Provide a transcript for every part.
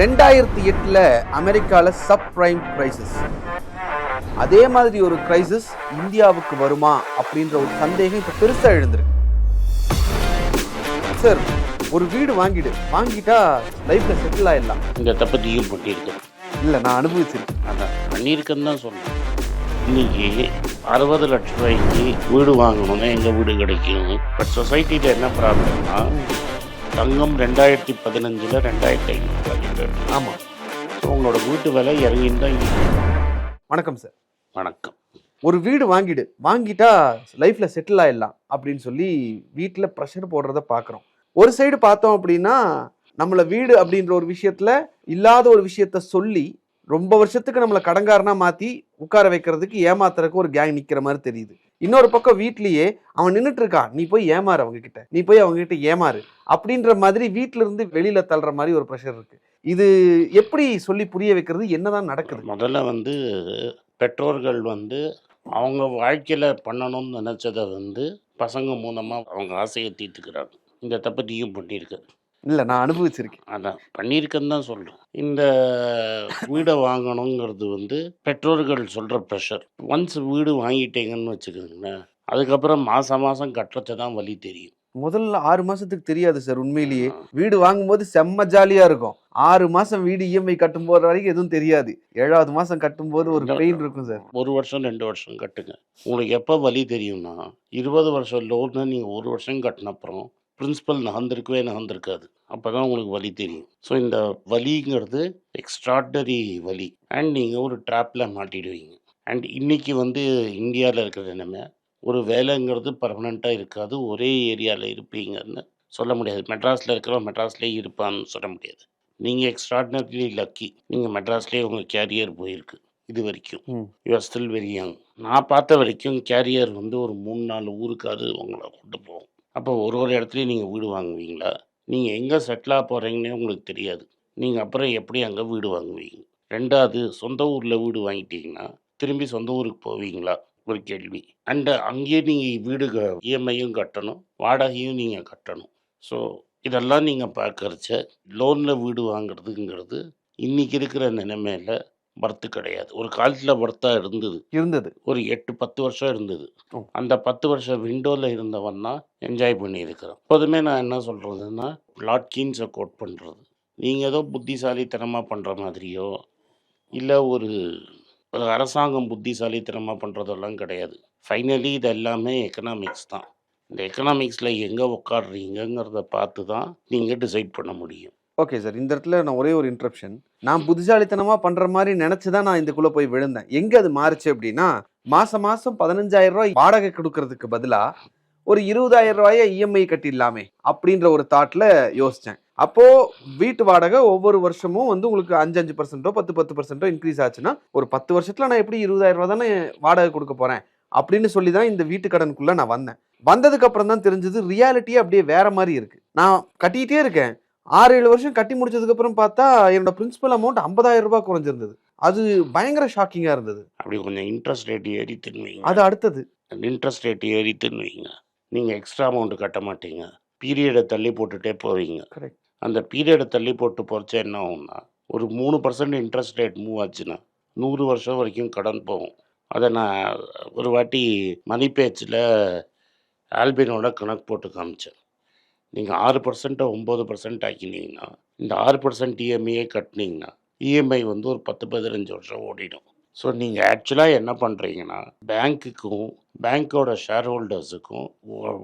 ரெண்டாயிரத்தி எட்டில் அமெரிக்காவில் சப் பிரைம் கிரைசிஸ் அதே மாதிரி ஒரு கிரைசிஸ் இந்தியாவுக்கு வருமா அப்படின்ற ஒரு சந்தேகம் இப்போ பெருசாக எழுந்திருக்கு. சார் ஒரு வீடு வாங்கிடு. வாங்கிட்டா லைஃப்ல செட்டில் ஆயிடலாம். இந்த தப்பு நீயும் பண்ணியிருக்க இல்லை நான் அனுபவிச்சிருக்கேன். அதான் பண்ணியிருக்கேன்னு தான் சொல்றேன் இன்னைக்கு அறுபது லட்ச ரூபாய்க்கு வீடு வாங்கணும்னா எங்கள் வீடு கிடைக்கும்? பட் சொசைட்டியில் என்ன ப்ராப்ளம்னா தங்கம் ரெண்டாயிரத்தி பதினஞ்சில் ரெண்டாயிரத்தி ஐநூறு ஆமாம் ஸோ உங்களோட வீட்டு விலை இறங்கின்னு தான். வணக்கம் சார் வணக்கம். ஒரு வீடு வாங்கிடு. வாங்கிட்டா லைஃப்ல செட்டில் ஆயிடலாம் அப்படின்னு சொல்லி வீட்டில் ப்ரெஷர் போடுறத பார்க்குறோம் ஒரு சைடு பார்த்தோம் அப்படின்னா நம்மளை வீடு அப்படின்ற ஒரு விஷயத்துல இல்லாத ஒரு விஷயத்த சொல்லி ரொம்ப வருஷத்துக்கு நம்மளை கடங்காரனா மாத்தி உட்கார வைக்கிறதுக்கு ஏமாத்துறதுக்கு ஒரு கேங் நிக்கிற மாதிரி தெரியுது. இன்னொரு பக்கம் வீட்லயே அவன் நின்றுட்டு இருக்கான் நீ போய் ஏமாறு அவங்க கிட்ட நீ போய் அவங்க கிட்ட ஏமாறு. அப்படின்ற மாதிரி வீட்டுல இருந்து வெளியில தள்ளுற மாதிரி ஒரு ப்ரெஷர் இருக்கு. இது எப்படி சொல்லி புரிய வைக்கிறது? என்னதான் நடக்குது? முதல்ல வந்து பெற்றோர்கள் வந்து அவங்க வாழ்க்கையில் பண்ணணும்னு நினச்சதை வந்து பசங்க மூலமாக அவங்க ஆசையை தீர்த்துக்கிறாங்க. இந்த தப்பு நீயும் பண்ணியிருக்க. இல்ல நான் அனுபவிச்சிருக்கேன். அதான் பண்ணியிருக்கேன்னு தான் சொல்கிறேன் இந்த வீடை வாங்கணுங்கிறது வந்து பெற்றோர்கள் சொல்கிற ப்ரெஷர் ஒன்ஸ் வீடு வாங்கிட்டீங்கன்னு வச்சுக்கோங்களேன் அதுக்கப்புறம் மாதம் மாதம் கட்டுறது தான் வலி தெரியும். முதல்ல ஆறு மாசத்துக்கு தெரியாது சார் உண்மையிலேயே. வீடு வாங்கும்போது செம்ம ஜாலியா இருக்கும். ஆறு மாசம் வீடு இஎம்ஐ கட்டும் போது வரைக்கும் எதுவும் தெரியாது. ஏழாவது மாசம் கட்டும்போது ஒரு பெயின் இருக்கும் சார். ஒரு வருஷம் ரெண்டு வருஷம் கட்டுங்க. உங்களுக்கு எப்போ வலி தெரியும்னா இருபது வருஷம் லோன்னு நீங்கள் ஒரு வருஷம் கட்டின அப்புறம் பிரின்சிபல் நகர்ந்திருக்கவே நகர்ந்திருக்காது. அப்போ தான் உங்களுக்கு வலி தெரியும். ஸோ இந்த வலிங்கிறது எக்ஸ்ட்ராடனரி வலி. அண்ட் நீங்கள் ஒரு ட்ராப்பில் மாட்டிடுவீங்க. அண்ட் இன்னைக்கு வந்து இந்தியாவில் இருக்கிற நிலைமை ஒரு வேலைங்கிறது பர்மனெண்ட்டாக இருக்காது. ஒரே ஏரியாவில் இருப்பீங்கன்னு சொல்ல முடியாது. மெட்ராஸில் இருக்கிறவன் மெட்ராஸ்லேயே இருப்பான்னு சொல்ல முடியாது. நீங்கள் எக்ஸ்ட்ராடினரிலி லக்கி நீங்கள் மெட்ராஸ்லேயே உங்கள் கேரியர் போயிருக்கு இது வரைக்கும். யூஆர் ஸ்டில் வெரி யங் நான் பார்த்த வரைக்கும் கேரியர் வந்து ஒரு மூணு நாலு ஊருக்காவது உங்களை கொண்டு போகும். அப்போ ஒரு ஒரு இடத்துலையும் நீங்கள் வீடு வாங்குவீங்களா? நீங்கள் எங்கே செட்டிலாக போகிறீங்கன்னே உங்களுக்கு தெரியாது. நீங்கள் அப்புறம் எப்படி அங்கே வீடு வாங்குவீங்க? ரெண்டாவது சொந்த ஊரில் வீடு வாங்கிட்டீங்கன்னா திரும்பி சொந்த ஊருக்கு போவீங்களா? ஒரு கேள்வி. அண்டு அங்கேயே நீங்கள் வீடு இஎம்ஐயும் கட்டணும் வாடகையும் நீங்கள் கட்டணும். ஸோ இதெல்லாம் நீங்கள் பார்க்கறச்ச லோனில் வீடு வாங்குறதுங்கிறது இன்றைக்கி இருக்கிற நிலைமையில வர்த்து கிடையாது. ஒரு காலத்தில் வர்த்தாக இருந்தது. இருந்தது. ஒரு எட்டு பத்து வருஷம் இருந்தது. அந்த பத்து வருஷம் விண்டோவில் இருந்தவன் தான் என்ஜாய் பண்ணியிருக்கிறேன். எப்போதுமே நான் என்ன சொல்கிறதுன்னா லாட் கீன்ஸை கோட் பண்ணுறது நீங்கள் ஏதோ புத்திசாலித்தனமாக பண்ணுற மாதிரியோ இல்லை ஒரு ஒரு அரசாங்கம் புத்திசாலித்தனமாக பண்ணுறதெல்லாம் கிடையாது. ஃபைனலி இது எல்லாமே எக்கனாமிக்ஸ் தான். இந்த எக்கனாமிக்ஸில் எங்கே உட்காடுறீங்கங்கிறத பார்த்து தான் நீங்கள் டிசைட் பண்ண முடியும். ஓகே சார் இந்த இடத்துல நான் ஒரே ஒரு இன்ட்ரப்ஷன் நான் புத்திசாலித்தனமாக பண்ணுற மாதிரி நினச்சி தான் நான் இந்தக்குள்ளே போய் விழுந்தேன். எங்கே அது மாறுச்சு அப்படின்னா மாதம் மாதம் பதினஞ்சாயிரம் ரூபாய் வாடகை கொடுக்கறதுக்கு பதிலாக ஒரு இருபதாயிரம் ரூபாயை இஎம்ஐ கட்டிடலாமே அப்படின்ற ஒரு தாட்டில் யோசித்தேன் அப்போது வீட்டு வாடகை ஒவ்வொரு வருஷமும் வந்து உங்களுக்கு அஞ்சு அஞ்சு பர்சன்ட்டோ பத்து பத்து பர்சன்ட்டோ இன்க்ரீஸ் ஆச்சுன்னா ஒரு பத்து வருஷத்தில் நான் எப்படி இருபதாயிரம் ரூபா தானே வாடகை கொடுக்க போகிறேன் அப்படின்னு சொல்லி தான் இந்த வீட்டு கடனுக்குள்ளே நான் வந்தேன். வந்ததுக்கு அப்புறம் தான் தெரிஞ்சது ரியாலிட்டியே அப்படியே வேற மாதிரி இருக்குது நான் கட்டிக்கிட்டே இருக்கேன். ஆறு ஏழு வருஷம் கட்டி முடிச்சதுக்கு அப்புறம் பார்த்தா என்னோட பிரின்சிபல் அமௌண்ட் ஐம்பதாயிரம் ரூபாய் குறைஞ்சிருந்தது. அது பயங்கர ஷாக்கிங்கா இருந்தது. அப்படி கொஞ்சம் இன்ட்ரெஸ்ட் ரேட் ஏறி தின்னுவீங்க அது அடுத்தது. இன்ட்ரெஸ்ட் ரேட் ஏறி தின்னுவீங்க நீங்கள் எக்ஸ்ட்ரா அமௌண்ட் கட்ட மாட்டீங்க. பீரியடை தள்ளி போட்டுட்டே போவீங்க. Correct. அந்த பீரியடை தள்ளி போட்டு போகிறச்ச என்ன ஆகும்னா ஒரு மூணு பர்சன்ட் இன்ட்ரெஸ்ட் ரேட் மூவ் ஆச்சுன்னா நூறு வருஷம் வரைக்கும் கடன் போகும். அதை நான் ஒரு வாட்டி மணி பேச்சில் ஆல்பினோட கணக்கு போட்டு காமிச்சேன். நீங்கள் ஆறு பர்சன்ட்டை ஒம்பது பர்சன்ட் ஆக்கினீங்கன்னா இந்த ஆறு பர்சன்ட் இஎம்ஐயே கட்டினீங்கன்னா இஎம்ஐ வந்து ஒரு பத்து பதினஞ்சு வருஷம் ஓடிடும். ஸோ நீங்கள் ஆக்சுவலாக என்ன பண்ணுறீங்கன்னா பேங்க்குக்கும் பேங்க்கோட ஷேர் ஹோல்டர்ஸுக்கும்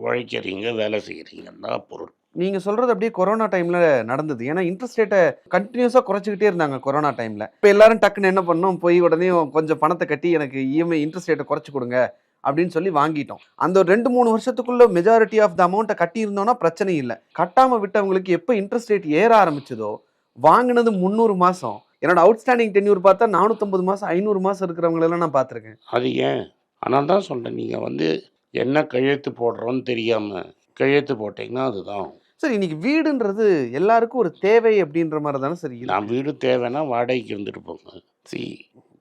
உழைக்கிறீங்க வேலை செய்கிறீங்கன்னு தான் பொருள். நீங்கள் சொல்கிறது அப்படியே கொரோனா டைமில் நடந்தது. ஏன்னா இன்ட்ரெஸ்ட் ரேட்டை கண்டினியூஸாக குறைச்சிக்கிட்டே இருந்தாங்க கொரோனா டைமில் இப்போ எல்லாரும் டக்குன்னு என்ன பண்ணோம் போய் உடனே கொஞ்சம் பணத்தை கட்டி எனக்கு இஎம்ஐ இன்ட்ரெஸ்ட் ரேட்டை குறைச்சி கொடுங்க. அப்படின்னு சொல்லி வாங்கிட்டோம். அந்த ஒரு ரெண்டு மூணு வருஷத்துக்குள்ள மெஜாரிட்டி ஆஃப் த அமௌண்ட்டை கட்டி இருந்தோம்னா பிரச்சனை இல்லை. கட்டாம விட்டவங்களுக்கு எப்போ இன்ட்ரெஸ்ட் ரேட் ஏற ஆரம்பிச்சதோ வாங்கினது முந்நூறு மாசம். என்னோட அவுட்ஸ்டாண்டிங் டென்யூர் பார்த்தா நானூற்றம்பது மாசம் ஐநூறு மாசம் இருக்கிறவங்களெல்லாம் நான் பார்த்துருக்கேன். அது ஏன்? ஆனால் தான் சொல்கிறேன் நீங்கள் வந்து என்ன கையெழுத்து போடுறோன்னு தெரியாமல் கையெழுத்து போட்டிங்கன்னா அதுதான். சரி இன்னைக்கு வீடுன்றது எல்லாருக்கும் ஒரு தேவை அப்படின்ற மாதிரி தானே சரி. நான் வீடு தேவைன்னா வாடகைக்கு இருந்துட்டு போங்க. சி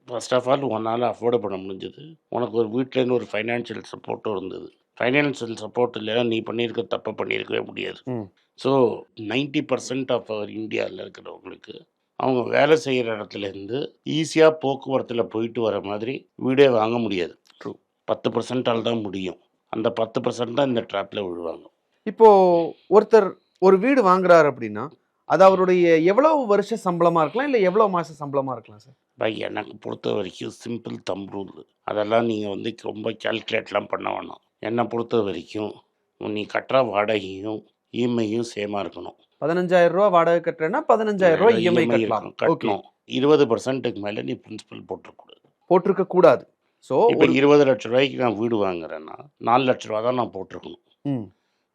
ஃபர்ஸ்ட் ஆஃப் ஆல் உன்னால் அஃபோர்டு பண்ண முடிஞ்சது. உனக்கு ஒரு வீட்டிலேருந்து ஒரு ஃபைனான்ஷியல் சப்போர்ட்டும் இருந்தது. ஃபைனான்ஷியல் சப்போர்ட் இல்லைன்னா நீ பண்ணியிருக்க தப்பை பண்ணியிருக்கவே முடியாது. So ninety percent of our இந்தியாவில் இருக்கிறவங்களுக்கு அவங்க வேலை செய்கிற இடத்துலேருந்து ஈஸியாக போக்குவரத்தில் போயிட்டு வர மாதிரி வீடே வாங்க முடியாது. True. பத்து பர்சன்டால் தான் முடியும். அந்த பத்து பர்சன்ட் தான் இந்த ட்ராப்பில் விழுவாங்க. இப்போ ஒருத்தர் ஒரு வீடு வாங்குறாரு அப்படின்னா அது அவருடைய எவ்வளவு வருஷ சம்பளமா இருக்கலாம் இல்ல எவ்வளவு மாச சம்பளமா இருக்கலாம் சார்? பை எனக்கு பொறுத்த வரைக்கும் சிம்பிள் தம் ரூல் அதெல்லாம் நீங்கள் வந்து ரொம்ப கால்குலேட்லாம் பண்ண வேணாம். என்னை பொறுத்த வரைக்கும் நீ கட்டுற வாடகையும் இஎம்ஐயும் சேமாக இருக்கணும். பதினஞ்சாயிரம் ரூபாய் வாடகை கட்டுறேன்னா பதினஞ்சாயிரம் ரூபாய் இஎம்ஐ கட்டலாம். கட்டணும். இருபது பர்சன்ட்டுக்கு மேலே நீ பிரின்சிபல் போட்டுருக்கூடாது போட்டிருக்க கூடாது. ஸோ இப்போ இருபது லட்ச ரூபாய்க்கு நான் வீடு வாங்குறேன்னா நாலு லட்ச ரூபா தான் நான் போட்டிருக்கணும்.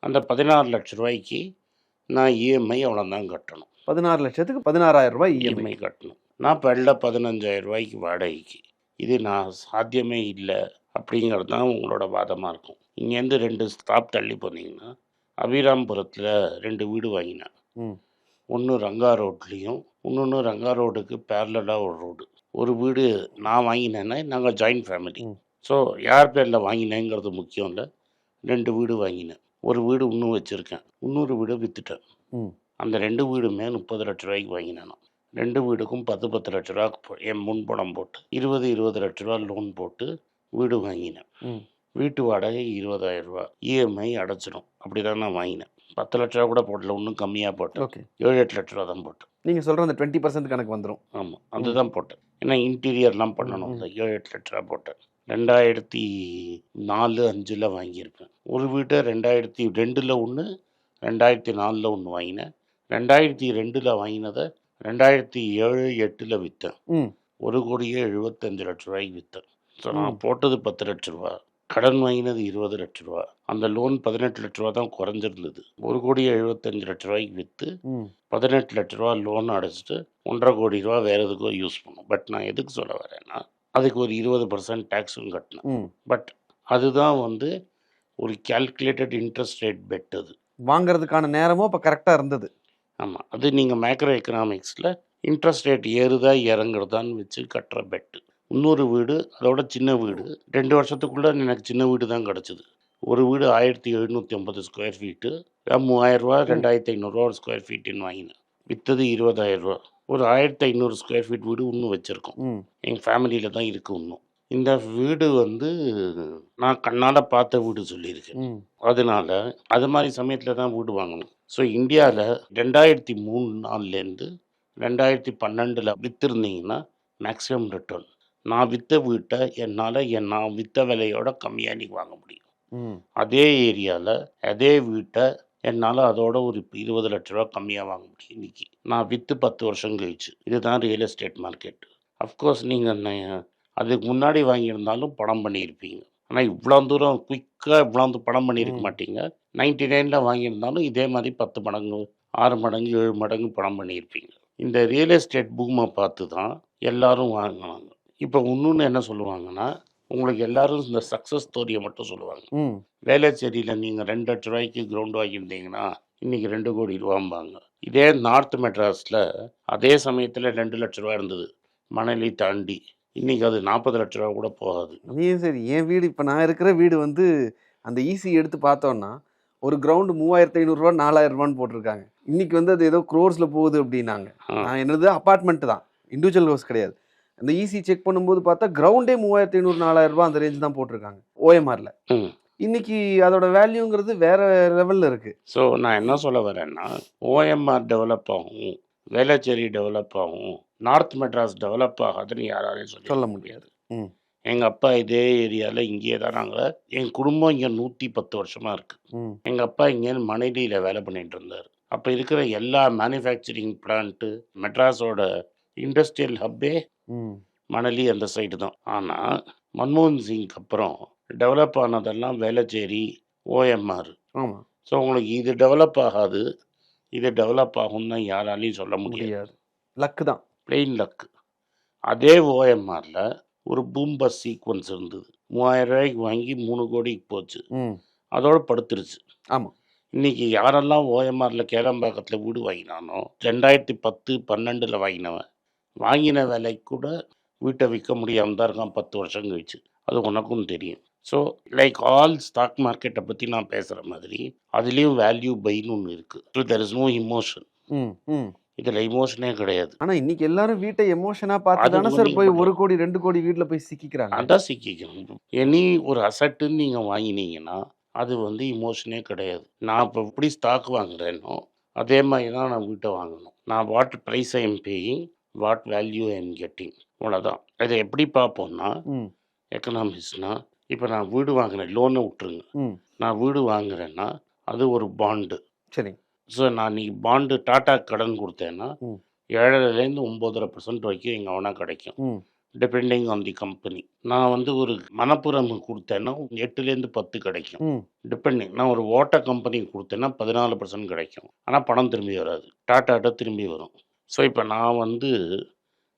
அந்த பதினாறு லட்ச ரூபாய்க்கு நான் இஎம்ஐ அவ்வளோதான் கட்டணும். பதினாறு லட்சத்துக்கு பதினாறாயிரம் ரூபாய் இஎம்ஐ இஎம்ஐ கட்டணும். நான் பெல்ல பதினஞ்சாயிரம் ரூபாய்க்கு வாடகைக்கு. இது நான் சாத்தியமே இல்லை அப்படிங்கிறது தான் உங்களோட வாதமாக இருக்கும். இங்கேருந்து ரெண்டு ஸ்டாப் தள்ளி போனீங்கன்னா அபிராம்புரத்தில் ரெண்டு வீடு வாங்கினேன். ஒன்று ரங்கா ரோட்லேயும் இன்னொன்று ரங்கா ரோடுக்கு பேரலாக ஒரு ரோடு ஒரு வீடு நான் வாங்கினேன்னா நாங்கள் ஜாயின்ட் ஃபேமிலி. ஸோ யார் பேரில் வாங்கினேங்கிறது முக்கியம் இல்லை. ரெண்டு வீடு வாங்கினேன். ஒரு வீடு இன்னும் வச்சுருக்கேன். இன்னொரு வீடு விற்றுட்டேன் அந்த ரெண்டு வீடுமே முப்பது லட்ச ரூபாய்க்கு வாங்கினேன் நான். ரெண்டு வீடுக்கும் பத்து பத்து லட்ச ரூபா போ- என் முன்பணம் போட்டு இருபது இருபது லட்ச ரூபா லோன் போட்டு வீடு வாங்கினேன். வீட்டு வாடகை இருபதாயிரம் ரூபா. இஎம்ஐ அடைச்சிடும். அப்படி தான் நான் வாங்கினேன். பத்து லட்ச ரூபா கூட போடல இன்னும் கம்மியாக போட்டேன். ஓகே. ஏழு எட்டு லட்ச ரூபா தான் போட்டேன். நீங்க சொல்ற அந்த டுவெண்ட்டி பர்சன்ட் கணக்கு வந்துரும். ஆமாம் அதுதான் போட்டேன். ஏன்னா இன்டீரியர்லாம் பண்ணணும் ம். இந்த ஏழு எட்டு லட்ச ரூபா போட்டேன். ரெண்டாயிரத்தி நாலு அஞ்சில் வாங்கியிருப்பேன் ஒரு வீட்டை ரெண்டாயிரத்தி ரெண்டில் ஒன்று ரெண்டாயிரத்தி நாலில் ஒன்று வாங்கினேன். ரெண்டாயிரத்தி ரெண்டில் வாங்கினதை ரெண்டாயிரத்தி ஏழு எட்டில் விற்றேன் ஒரு கோடியே எழுபத்தஞ்சு லட்ச ரூபாய்க்கு விற்றேன் ஸோ நான். போட்டது பத்து லட்ச ரூபா. கடன் வாங்கினது இருபது லட்ச ரூபா. அந்த லோன் பதினெட்டு லட்ச ரூபா தான் குறைஞ்சிருந்தது. ஒரு கோடியே எழுபத்தஞ்சு லட்ச ரூபாய்க்கு விற்று பதினெட்டு லட்ச ரூபா லோன் அடைச்சிட்டு ஒன்றரை கோடி ரூபா வேறு எதுக்கோ யூஸ் பண்ணோம். பட் நான் எதுக்கு சொல்ல வரேன்னா அதுக்கு ஒரு இருபது பர்சன்ட் டேக்ஸும் கட்டினேன் ம். பட் அதுதான் வந்து ஒரு கால்குலேட்டட் இன்ட்ரெஸ்ட் ரேட் பெட் அது. வாங்குறதுக்கான நேரமும் இப்போ கரெக்டாக இருந்தது. ஆமாம் அது நீங்கள் மேக்ரோ எக்கனாமிக்ஸில் இன்ட்ரெஸ்ட் ரேட் ஏறுதா இறங்குறதான்னு வச்சு கட்டுற பெட்டு இன்னொரு வீடு அதோட சின்ன வீடு ரெண்டு வருஷத்துக்குள்ளே எனக்கு சின்ன வீடு தான் கிடச்சிது. ஒரு வீடு ஆயிரத்தி எழுநூற்றி ஐம்பது ஸ்கொயர் ஃபீட்டு மூவாயிரரூவா ரெண்டாயிரத்தி ஐநூறுரூவா ஒரு ஸ்கொயர் ஃபீட்டுன்னு வாங்கினேன். விற்றது இருபதாயிரரூவா ஒரு ஆயிரத்தி ஐநூறு ஸ்கொயர் ஃபீட் வீடு இன்னும் வச்சுருக்கோம். எங்கள் ஃபேமிலியில் தான் இருக்குது இன்னும் இந்த வீடு வந்து நான் கண்ணால் பார்த்த வீடு சொல்லியிருக்கேன். அதனால அது மாதிரி சமயத்தில் தான் வீடு வாங்கணும். ஸோ இந்தியாவில் ரெண்டாயிரத்தி மூணு நாள்லேருந்து ரெண்டாயிரத்தி பன்னெண்டில் விற்றுருந்தீங்கன்னா மேக்ஸிமம் ரிட்டர்ன் நான் விற்ற வீட்டை என்னால் என் நான் விற்ற விலையோட கம்மியாக நீ வாங்க முடியும். அதே ஏரியாவில் அதே வீட்டை என்னால் அதோட ஒரு இருபது லட்ச ரூபா கம்மியாக வாங்க முடியும் இன்னைக்கு. நான் விற்று பத்து வருஷம் கழிச்சு. இதுதான் ரியல் எஸ்டேட் மார்க்கெட் அஃப்கோர்ஸ் நீங்கள் அதுக்கு முன்னாடி வாங்கியிருந்தாலும் படம் பண்ணியிருப்பீங்க. ஆனால் இவ்வளோ தூரம் குயிக்காக இவ்வளோ தூரம் படம் பண்ணியிருக்க. மாட்டீங்க. நைன்டி நைனில் வாங்கியிருந்தாலும் இதே மாதிரி பத்து மடங்கு ஆறு மடங்கு ஏழு மடங்கு படம் பண்ணியிருப்பீங்க. இந்த ரியல் எஸ்டேட் பூமை பார்த்து தான் எல்லாரும் வாங்கினாங்க. இப்போ இன்னொன்று என்ன சொல்லுவாங்கன்னா உங்களுக்கு எல்லாரும் இந்த சக்ஸஸ் ஸ்டோரியை மட்டும் சொல்லுவாங்க. ம். வேளச்சேரியில் நீங்கள் ரெண்டு லட்ச ரூபாய்க்கு கிரவுண்ட் வாங்கியிருந்தீங்கன்னா இன்றைக்கி ரெண்டு கோடி ரூபாம்பாங்க. இதே நார்த் மெட்ராஸில் அதே சமயத்தில் ரெண்டு லட்ச ரூபா இருந்தது. மணலி தாண்டி. இன்றைக்கி அது நாற்பது லட்ச ரூபா கூட போகாது. அதையும் சரி. என் வீடு இப்போ நான் இருக்கிற வீடு வந்து அந்த ஈசி எடுத்து பார்த்தோன்னா ஒரு கிரவுண்டு மூவாயிரத்தி ஐநூறுரூவா நாலாயிரம் ரூபான்னு போட்டிருக்காங்க. இன்னைக்கு வந்து அது ஏதோ க்ரோர்ஸில் போகுது அப்படின்னாங்க. நான் என்னது அப்பார்ட்மெண்ட் தான். இண்டிவிஜுவல் ஹவுஸ் கிடையாது. அந்த ஈசி செக் பண்ணும்போது பார்த்தா கிரவுண்டே மூவாயிரத்தி ஐநூறு நாலாயிரம் ரூபாய் அந்த ரேஞ்ச் தான் போட்டிருக்காங்க ஓஎம்ஆர்ல இன்னைக்கு அதோட வேல்யூங்கிறது வேற லெவல்ல இருக்கு. ஸோ நான் என்ன சொல்ல வரேன்னா ஓஎம்ஆர் டெவலப் ஆகும் வேளச்சேரி டெவலப் ஆகும் நார்த் மெட்ராஸ் டெவலப் ஆகாதுன்னு யாராலையும் சொல்ல சொல்ல முடியாது. எங்கள் அப்பா இதே ஏரியாவில் இங்கேயே தான் நாங்கள் என் குடும்பம் இங்கே நூற்றி பத்து வருஷமாக இருக்குது எங்கள் அப்பா இங்கே மணலியில் வேலை பண்ணிட்டு இருந்தார். அப்போ இருக்கிற எல்லா மேனுஃபேக்சரிங் பிளான்ட்டு மெட்ராஸோட இண்டஸ்ட்ரியல் ஹப்பே மணலி அந்த சைடு தான். ஆனால் மன்மோகன் சிங்க்கு அப்புறம் டெவலப் ஆனதெல்லாம் வேளச்சேரி ஓஎம்ஆர் ஆமா. ஸோ உங்களுக்கு இது டெவலப் ஆகாது. இது டெவலப் ஆகும்னு தான் யாராலையும் சொல்ல முடியாது. லக்கு தான். பிளெயின் லக்கு அதே ஓஎம்ஆரில் ஒரு பூம் பஸ் சீக்வன்ஸ் இருந்தது. மூவாயிரம் ரூபாய்க்கு வாங்கி மூணு கோடிக்கு போச்சு. அதோட படுத்துருச்சு. ஆமா. இன்னைக்கு யாரெல்லாம் ஓஎம்ஆரில் கேளம்பாக்கத்தில் வீடு வாங்கினானோ ரெண்டாயிரத்தி பத்து பன்னெண்டில் வாங்கினவன். வாங்கின விலைக்கு கூட வீட்டை விற்க முடியாமல் தான் இருக்கான். பத்து வருஷம் கழிச்சு. அது உனக்கும் தெரியும். ஸோ லைக் ஆல் ஸ்டாக் மார்க்கெட்டை பற்றி நான் பேசுகிற மாதிரி அதுலேயும் வேல்யூ பைன்னு ஒன்று இருக்குது so there is no emotion இதில் இமோஷனே கிடையாது. ஆனா இன்னைக்கு எல்லாரும் வீட்டை எமோஷனா பார்த்து தானே சார் போய் ஒரு கோடி ரெண்டு கோடி வீட்ல போய் சிக்கிக்கிறாங்க. அதான் சிக்கிக்கணும். எனி ஒரு அசட்டுன்னு நீங்கள் வாங்கினீங்கன்னா அது வந்து இமோஷனே கிடையாது. நான் இப்போ எப்படி ஸ்டாக் வாங்குறேனோ அதே மாதிரி தான் நான் வீட்டை வாங்கணும். நான் what price I am paying what value I am getting அவ்வளோதான் இதை எப்படி பார்ப்போம்னா எக்கனாமிக்ஸ்னால் இப்போ நான் வீடு வாங்கினேன் லோனை விட்டுருங்க. நான் வீடு வாங்குறேன்னா அது ஒரு பாண்டு சரிங்க ஸோ நான் நீ பாண்டு டாட்டா கடன் கொடுத்தேன்னா. ஏழரைலேருந்து ஒம்போதரை பர்சன்ட் வரைக்கும் எங்கே வேணால் கிடைக்கும். டிபெண்டிங் ஆன் தி கம்பெனி நான் வந்து ஒரு மணப்புரம் கொடுத்தேன்னா எட்டுலேருந்து பத்து கிடைக்கும். டிபெண்டிங் நான் ஒரு வாட்டர் கம்பெனி கொடுத்தேன்னா பதினாலு பர்சன்ட் கிடைக்கும். ஆனால் பணம் திரும்பி வராது. டாட்டாட்ட திரும்பி வரும். ஸோ இப்போ நான் வந்து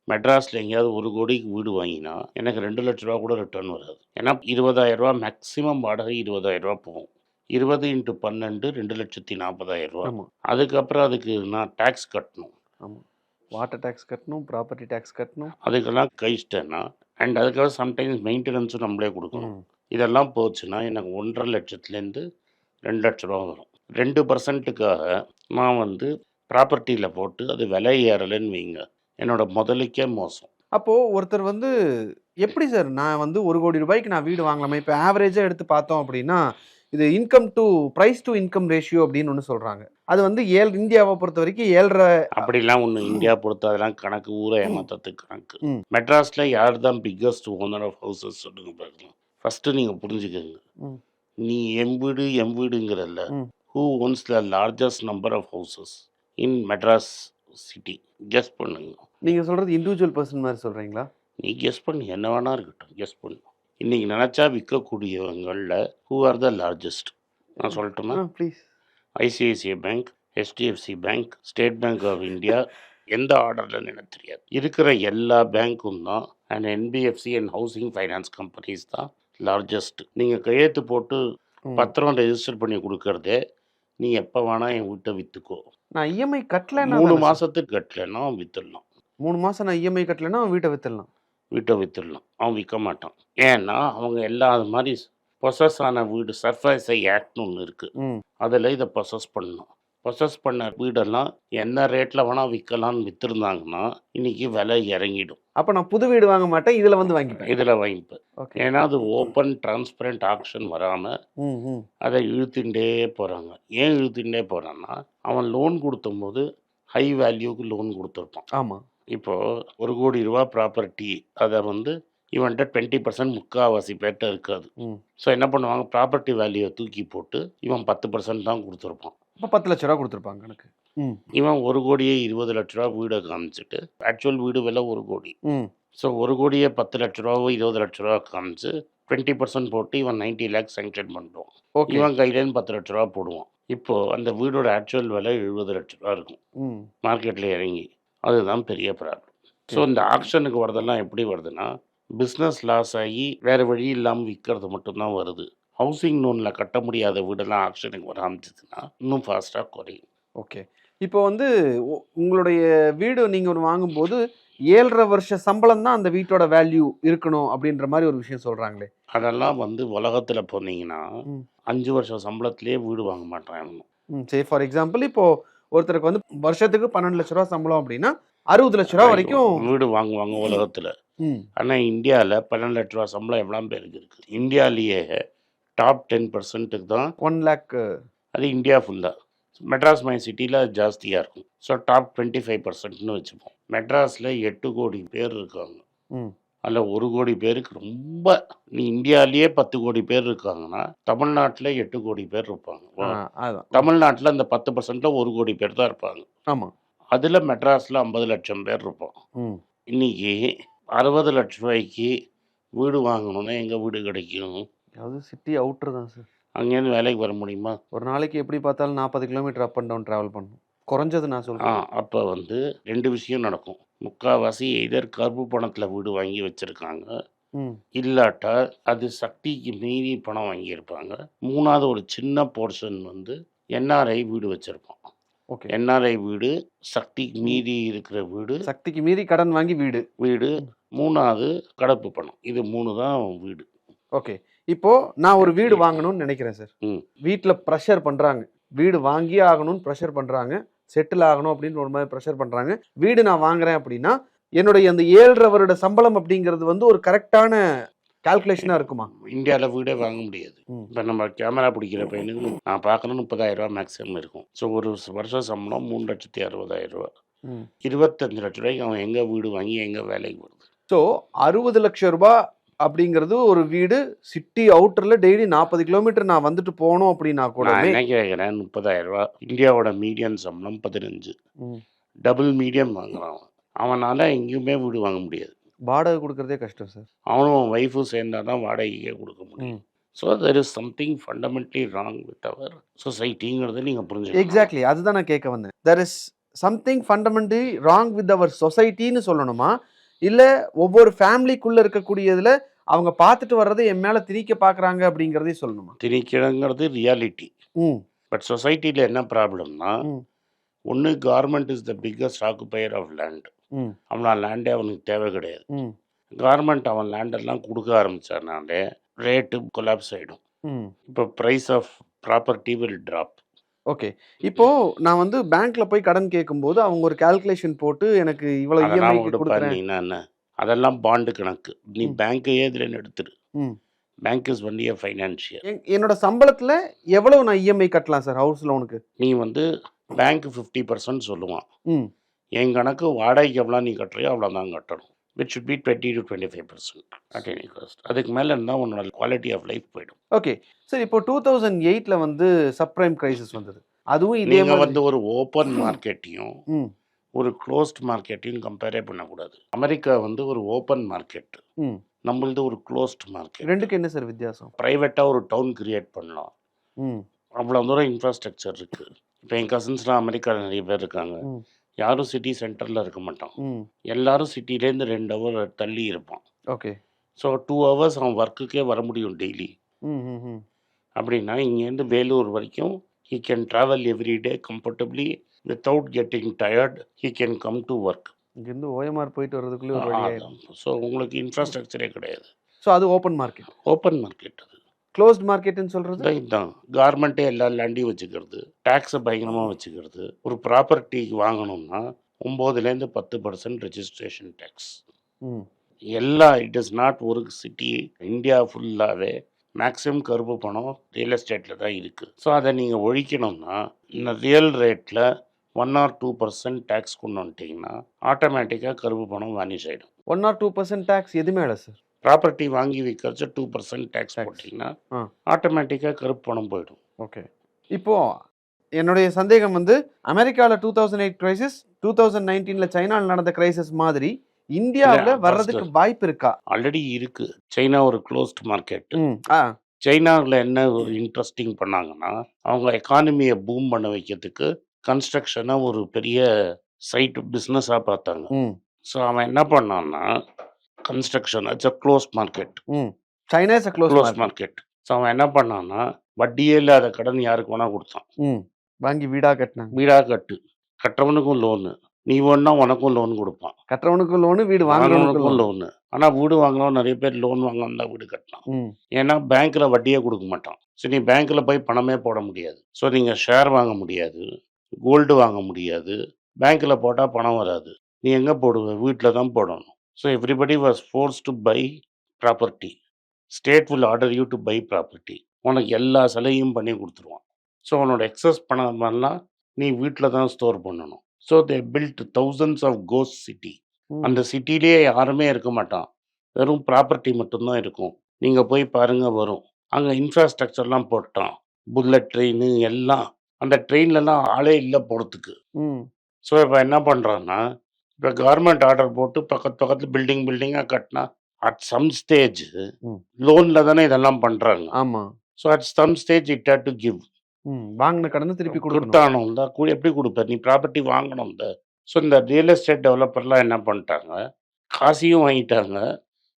மெட்ராஸில் எங்கேயாவது ஒரு கோடிக்கு வீடு வாங்கினா எனக்கு ரெண்டு லட்ச ரூபா கூட ரிட்டர்ன் வராது. ஏன்னா இருபதாயிரம் ரூபா மேக்ஸிமம் வாடகை இருபதாயிரம் ரூபா போகும். இருபது இன்ட்டு பன்னெண்டு ரெண்டு லட்சத்தி நாற்பதாயிரம் ரூபா. ஆமா. அதுக்கப்புறம் அதுக்கு நான் டேக்ஸ் கட்டணும். ஆமா. வாட்டர் டேக்ஸ் கட்டணும் ப்ராப்பர்ட்டி டேக்ஸ் கட்டணும். அதுக்கெல்லாம் கழிச்சிட்டேன்னா அண்ட் அதுக்காக சம்டைம்ஸ் மெயின்டெனன்ஸும் நம்மளே கொடுக்கணும். இதெல்லாம் போச்சுன்னா எனக்கு ஒன்றரை லட்சத்துலேருந்து ரெண்டு லட்ச ரூபா வரும். ரெண்டு பர்சன்ட்டுக்காக நான் வந்து ப்ராப்பர்ட்டியில் போட்டு அது விலை ஏறலைன்னு வைங்க. என்னோட முதலுக்கே மோசம். அப்போ ஒருத்தர் வந்து எப்படி சார்? நான் வந்து ஒரு கோடி ரூபாய்க்கு நான் வீடு வாங்கலாமே? இப்போ ஆவரேஜாக எடுத்து பார்த்தோம் அப்படின்னா இது income to price to income ratio அப்படின்னு ஒன்று சொல்றாங்க. அது வந்து ஏழு இந்தியாவை பொறுத்த வரைக்கும் ஏழரை அப்படிலாம் ஒன்று இந்தியா பொறுத்த அதெல்லாம் கணக்கு ஊரை ஏமாத்தத்துக்கு கணக்கு. மெட்ராஸில் யார் தான் பிக்கஸ்ட் ஓனர் ஆஃப் ஹவுசஸ் சொல்லுங்க பார்க்கலாம் ஃபஸ்ட்டு நீங்கள் புரிஞ்சுக்கோங்க. நீ எம் வீடு எம் வீடுங்கிறல்ல. Who owns the largest number of houses in Madras city. Guess பண்ணுங்க. நீங்க சொல்றது இண்டிவிஜுவல் பர்சன் மாதிரி சொல்றீங்களா? நீ கெஸ் பண்ணு. என்ன வேணா இருக்கட்டும். கெஸ் பண்ணு. இன்னைக்கு நினச்சா விற்கக்கூடியவங்களில் ஹூ ஆர் த லார்ஜஸ்ட் நான் சொல்லட்டுமா? Please ICICI bank HDFC bank State Bank of India எந்த ஆர்டரில் எனக்கு தெரியாது. இருக்கிற எல்லா பேங்க்கும் தான் and NBFC and housing finance companies தான் லார்ஜஸ்ட் நீங்கள் கையெழுத்து போட்டு பத்திரம் ரெஜிஸ்டர் பண்ணி கொடுக்கறதே நீ எப்போ வேணா என் வீட்டை விற்றுக்கோ நான் இஎம்ஐ கட்டலன்னா மூணு? மாதத்துக்கு கட்டலைன்னா விற்றுடலாம் மூணு மாசம் நான் இஎம்ஐ கட்டலன்னா வீட்டை வித்துடலாம். வீட்டை விற்றுடலாம் அவன் விற்க மாட்டான். ஏன்னா அவங்க எல்லா அது மாதிரி பொசஸ் ஆன வீடு சர்ஃபைஸை ஆக்ட்னு ஒன்று இருக்குது அதில் இதை பொசஸ் பண்ணணும். பொசஸ் பண்ண வீடெல்லாம் என்ன ரேட்டில் வேணால் விற்கலாம்னு விற்றுருந்தாங்கன்னா இன்னைக்கு விலை இறங்கிடும். அப்ப நான் புது வீடு வாங்க மாட்டேன் இதுல வந்து வாங்கிப்பேன். இதில் வாங்கிப்பேன். ஏன்னா அது ஓப்பன் டிரான்ஸ்பரண்ட் ஆக்ஷன் வராமல் அதை இழுத்துட்டே போகிறாங்க ஏன் இழுத்துட்டே போகிறான்னா அவன் லோன் கொடுத்தும்போது ஹை வேல்யூக்கு லோன் கொடுத்துருப்பான். ஆமா. இப்போது ஒரு கோடி ரூபா ப்ராப்பர்ட்டி அதை வந்து இவன்கிட்ட டுவெண்ட்டி பர்சன்ட் முக்கால்வாசி பேர்கிட்ட இருக்காது. ஸோ என்ன பண்ணுவாங்க? ப்ராப்பர்ட்டி வேல்யூவை தூக்கி போட்டு இவன் பத்து பர்சன்ட் தான் கொடுத்துருப்பான். அப்ப பத்து லட்ச ரூபா கொடுத்துருப்பாங்க எனக்கு ம். இவன் ஒரு கோடியே இருபது லட்ச ரூபா வீடை காமிச்சிட்டு ஆக்சுவல் வீடு விலை ஒரு கோடி. ம். ஸோ ஒரு கோடியே பத்து லட்ச ரூபாவோ இருபது லட்ச ரூபா காமிச்சு டுவெண்ட்டி பர்சன்ட் போட்டு இவன் நைன்ட்டி லேக்ஸ் சேங்ஷன் பண்ணுவான் ஓகே. இவன் கையிலேருந்து பத்து லட்ச ரூபா போடுவான். இப்போது அந்த வீடோட ஆக்சுவல் விலை எழுபது லட்ச ரூபா இருக்கும். ம். மார்க்கெட்டில் இறங்கி அதுதான் பெரிய ப்ராப்ளம் ஸோ இந்த ஆக்ஷனுக்கு வரதெல்லாம் எப்படி வருதுன்னா பிஸ்னஸ் லாஸ் ஆகி வேறு வழி இல்லாமல் விற்கிறது மட்டும்தான் வருது. ஹவுசிங் லோனில் கட்ட முடியாத வீடெல்லாம் ஆக்ஷனுக்கு வர ஆரம்பிச்சதுன்னா இன்னும் ஃபாஸ்ட்டாக குறையும். ஓகே இப்போ வந்து உங்களுடைய வீடு நீங்க ஒன்று வாங்கும்போது ஏழரை வருஷ சம்பளம் தான் அந்த வீட்டோட வேல்யூ இருக்கணும் அப்படின்ற மாதிரி ஒரு விஷயம் சொல்றாங்களே. அதெல்லாம் வந்து உலகத்தில் போனீங்கன்னா. அஞ்சு வருஷம் சம்பளத்திலே வீடு வாங்க மாட்டான் அவனும் ம் சரி ஃபார் எக்ஸாம்பிள் இப்போ ஒருத்தருக்கு வந்து வருஷத்துக்கு பன்னெண்டு லட்ச ரூபா சம்பளம் அப்படின்னா அறுபது லட்ச ரூபா வரைக்கும் வீடு வாங்குவாங்க உலகத்தில். ம். ஆனால் இந்தியாவில் பன்னெண்டு லட்ச ரூபா சம்பளம் எவ்வளோ பேருக்கு இருக்குது இந்தியாவிலேயே டாப் டென் பர்சன்ட்டுக்கு தான் ஒன் லேக் அது இந்தியா ஃபுல்லாக மெட்ராஸ் மை சிட்டியில் ஜாஸ்தியாக இருக்கும். ஸோ டாப் டுவெண்ட்டி ஃபைவ் பர்சன்ட்னு வச்சுப்போம். மெட்ராஸில் எட்டு கோடி பேர் இருக்காங்க. அதில் ஒரு கோடி பேருக்கு ரொம்ப நீ இந்தியாவிலேயே பத்து கோடி பேர் இருக்காங்கன்னா தமிழ்நாட்டில் எட்டு கோடி பேர் இருப்பாங்க. தமிழ்நாட்டில் அந்த பத்து பர்சன்ட்டில் ஒரு கோடி பேர் தான் இருப்பாங்க. ஆமா. அதில் மெட்ராஸில் ஐம்பது லட்சம் பேர் இருப்போம் இன்னைக்கு அறுபது லட்ச ரூபாய்க்கு வீடு வாங்கணும்னா எங்கே வீடு கிடைக்கும்? அதாவது சிட்டி அவுட்டர் தான் சார் அங்கேருந்து வேலைக்கு வர முடியுமா? ஒரு நாளைக்கு எப்படி பார்த்தாலும் நாற்பது kilometre up and down travel பண்ணணும் குறைஞ்சது நான் ஆ சொல்றேன் அப்போ வந்து ரெண்டு விஷயம் நடக்கும். முக்கால்வாசி எதர் கருப்பு பணத்தில் வீடு வாங்கி வச்சுருக்காங்க. இல்லாட்டா அது சக்திக்கு மீறி பணம் வாங்கியிருப்பாங்க. மூணாவது ஒரு சின்ன போர்ஷன் வந்து என்ஆர்ஐ வீடு வச்சுருப்பான் ஓகே என்ஆர்ஐ வீடு சக்திக்கு மீறி இருக்கிற வீடு. சக்திக்கு மீறி கடன் வாங்கி வீடு. வீடு. மூணாவது கடப்பு பணம். இது மூணு தான் வீடு. ஓகே இப்போ நான் ஒரு வீடு வாங்கணும்னு நினைக்கிறேன் சார். வீட்டில் ப்ரெஷர் பண்றாங்க. வீடு வாங்கியே ஆகணும்னு ப்ரெஷர் பண்றாங்க. செட்டில் ஆகணும் அப்படின்னு ஒரு மாதிரி ப்ரெஷர் பண்றாங்க. வீடு நான் வாங்குறேன் அப்படின்னா என்னுடைய அந்த ஏழரை வருட சம்பளம் அப்படிங்கிறது வந்து ஒரு கரெக்டான கால்குலேஷனா இருக்குமா? இந்தியாவில் வீடே வாங்க முடியாது. இப்போ நம்ம கேமரா பிடிக்கிற பையனுக்கு நான் பார்க்கணும் முப்பதாயிரம் ரூபா மேக்ஸிமம் இருக்கும். ஸோ ஒரு வருஷம் சம்பளம் மூணு லட்சத்தி அறுபதாயிரம் ரூபா இருபத்தஞ்சு லட்ச ரூபாய்க்கு அவன் எங்கே வீடு வாங்கி எங்கே வேலைக்கு போகிறது ஸோ அறுபது லட்சம் ரூபாய் அப்படிங்கிறது ஒரு வீடு சிட்டி அவுட்டர்ல டெய்லி நாற்பது கிலோமீட்டர் நான் வந்துட்டு போகணும் அப்படின்னா கூட நான் என்ன கேட்குறேன் முப்பதாயிரம் ரூபா இந்தியாவோட மீடியன் சம்பளம் பதினஞ்சு. டபுள் மீடியம் வாங்குறான் அவன். அவனால எங்கேயுமே வீடு வாங்க முடியாது. வாடகை கொடுக்கறதே கஷ்டம் சார் அவனும் ஒய்ஃபும் சேர்ந்தா தான் வாடகைக்கே கொடுக்க முடியும். So there is something fundamentally wrong with our சொசைட்டிங்கிறத நீங்கள் புரிஞ்சுக்கணும். எக்ஸாக்ட்லி அதுதான் நான் கேட்க வந்தேன். There is something fundamentally wrong with our சொசைட்டின்னு சொல்லணுமா? இல்ல ஒவ்வொரு ஃபேமிலிக்குள்ள இருக்கக்கூடியதுல அவங்க பார்த்துட்டு வர்றதை என் மேல திணிக்க பாக்குறாங்க அப்படிங்கறதே சொல்லணுமா? திணிக்கிறங்கிறது ரியாலிட்டி ம். பட் சொசைட்டியில் என்ன ப்ராப்ளம்னா. ஒன்று garment is the biggest occupier of land அவனா லேண்டே அவனுக்கு தேவை கிடையாது. கார்மெண்ட் அவன் லேண்டெல்லாம் கொடுக்க ஆரம்பிச்சானாலே ரேட்டு கொலாப்ஸ் ஆகிடும் இப்போ price of property will drop okay. இப்போ நான் வந்து பேங்க்ல போய் கடன் கேட்கும்போது அவங்க ஒரு கால்குலேஷன் போட்டு எனக்கு இவ்வளவு இஎம்ஐ விட கொடுக்குறேன். என்ன அதெல்லாம் பாண்டு கணக்கு. நீ. பேங்க்கையே இதில் எடுத்துரு. ம். Bank is only a financier என்- என்னோட சம்பளத்துல எவ்வளவு நான் இஎம்ஐ கட்டலாம் சார் ஹவுஸ் லோனுக்கு நீ வந்து பேங்க் ஃபிஃப்டி பர்சன்ட் சொல்லுவான். என் கணக்கு வாடகைக்கு எவ்வளோ நீ கட்டுறியோ அவ்வளோதான் கட்டணும். Which should be twenty to twenty five percent at any cost அதுக்கு மேலே இருந்தால் உன்னோட குவாலிட்டி ஆஃப் லைஃப் போயிடும். ஓகே சார் இப்போ டூ தௌசண்ட் எயிட்ல வந்து சப்ரைம் கிரைசிஸ் வந்தது. அதுவும் இதே வந்து ஒரு ஓப்பன் மார்க்கெட்டையும் ஒரு க்ளோஸ்ட் மார்க்கெட்டையும் கம்பேரே பண்ணக்கூடாது. அமெரிக்கா வந்து ஒரு ஓப்பன் மார்க்கெட் நம்மளது ஒரு க்ளோஸ்ட் மார்க்கெட் ரெண்டுக்கு என்ன சார் வித்தியாசம்? ப்ரைவேட்டாக ஒரு டவுன் கிரியேட் பண்ணலாம். அவ்வளோ தூரம் இன்ஃப்ராஸ்ட்ரக்சர் இருக்குது இப்போ என் கசின்ஸ்லாம் அமெரிக்காவில் நிறைய பேர் இருக்காங்க. யாரும் சிட்டி சென்டரில் இருக்க மாட்டான். ம். எல்லாரும் சிட்டிலேருந்து ரெண்டு ஹவர் தள்ளி இருப்பான். ஓகே. ஸோ டூ ஹவர்ஸ் அவன் ஒர்க்குக்கே வர முடியும் டெய்லி அப்படின்னா இங்கேருந்து வேலூர் வரைக்கும் he can travel every day comfortably without getting tired he can come to work இங்கேருந்து ஓஎம்ஆர் போயிட்டு வர்றதுக்குள்ளே ஸோ உங்களுக்கு இன்ஃப்ராஸ்ட்ரக்சரே கிடையாது. ஸோ அது ஓப்பன் மார்க்கெட் ஓப்பன் மார்க்கெட் அது. க்ளோஸ்ட் மார்க்கெட்னு சொல்றது? இதான் இதுதான் கார்மெண்ட்டே எல்லா லேண்டையும் வச்சுக்கிறது. டேக்ஸை பயங்கரமாக வச்சுக்கிறது. ஒரு ப்ராப்பர்ட்டி வாங்கணும்னா ஒம்போதுலேருந்து பத்து பர்சன்ட் ரெஜிஸ்ட்ரேஷன் டேக்ஸ் எல்லா இட் இஸ் நாட் ஒரு சிட்டி இந்தியா ஃபுல்லாகவே மேக்ஸிமம் கருப்பு பணம் ரியல் எஸ்டேட்டில் தான் இருக்குது ஸோ அதை நீங்கள் ஒழிக்கணும்னா இந்த ரியல் ரேட்டில் one or two percent tax கொண்டு வந்துட்டிங்கன்னா ஆட்டோமேட்டிக்காக கருப்பு பணம் வானிஷ் ஆகிடும் one or two percent tax எது மேலே சார் ப்ராப்பர்ட்டி வாங்கி விற்கிறச்ச டூ பர்சன்ட் டேக்ஸ். போட்டிங்கன்னா. ஆட்டோமேட்டிக்காக கருப்பு பணம் போயிடும். ஓகே இப்போ என்னுடைய சந்தேகம் வந்து அமெரிக்காவில் two thousand eight crisis two thousand நைன்டீனில் சைனாவில் நடந்த கிரைசிஸ் மாதிரி இந்தியாவில் வர்றதுக்கு வாய்ப்பு இருக்கா? ஆல்ரெடி இருக்குது சைனா ஒரு க்ளோஸ்ட் மார்க்கெட் சைனாவில் என்ன ஒரு இன்ட்ரெஸ்டிங் பண்ணாங்கன்னா அவங்க எக்கானமியை பூம் பண்ண வைக்கிறதுக்கு கன்ஸ்ட்ரக்ஷனை ஒரு பெரிய சைட் பிஸ்னஸாக பார்த்தாங்க. ஸோ அவன் என்ன பண்ணான்னா construction it's a close market China is a close market so அவன் என்ன பண்ணான்னா வட்டியே இல்லாத கடன் யாருக்கு வேணா கொடுத்தான். வாங்கி வீடாக கட்டினாங்க. வீடாக கட்டு. கட்டுறவனுக்கும் லோனு நீ வேணா உனக்கும் லோன் கொடுப்பான். கட்டுறவனுக்கும் லோனு வீடு வாங்குறவனுக்கும் லோன் ஆனால் வீடு வாங்கினவன் நிறைய பேர் லோன் வாங்கலாம் தான் வீடு கட்டினான். ஏன்னா பேங்க்கில் வட்டியே கொடுக்க மாட்டான். ஸோ நீ பேங்க்கில் போய் பணமே போட முடியாது. ஸோ நீங்கள் ஷேர் வாங்க முடியாது. கோல்டு வாங்க முடியாது. பேங்க்கில் போட்டால் பணம் வராது. நீ எங்கே போடுவ? வீட்டில் தான் போடணும். So everybody was force to buy property state will order you to buy property உனக்கு எல்லா சலுகையும் பண்ணி கொடுத்துருவான். ஸோ உன்னோட எக்ஸஸ் பண்ணலாம் நீ வீட்டில் தான் ஸ்டோர் பண்ணணும். So they build thousands of cos city. அந்த சிட்டிலேயே யாருமே இருக்க மாட்டான். வெறும் ப்ராப்பர்ட்டி மட்டும்தான் இருக்கும். நீங்கள் போய் பாருங்க வரும். அங்கே இன்ஃப்ராஸ்ட்ரக்சர்லாம் போட்டான். புல்லட் ட்ரெயின் எல்லாம். அந்த ட்ரெயின்லலாம் ஆளே இல்லை போகிறதுக்கு ஸோ இப்போ என்ன பண்ணுறான்னா இப்போ கவர்மெண்ட் ஆர்டர் போட்டு பக்கத்து பக்கத்தில் பில்டிங் பில்டிங்காக கட்டினா அட் சம் ஸ்டேஜ். லோனில் தானே இதெல்லாம் பண்ணுறாங்க ஆமாம் so at some stage it had to give வாங்கின கடனை திருப்பி கொடுத்தானும் தான் எப்படி கொடுப்ப நீ ப்ராப்பர்ட்டி வாங்கணும் இந்த ஸோ இந்த ரியல் எஸ்டேட் டெவலப்பர்லாம் என்ன பண்ணிட்டாங்க? காசையும் வாங்கிட்டாங்க.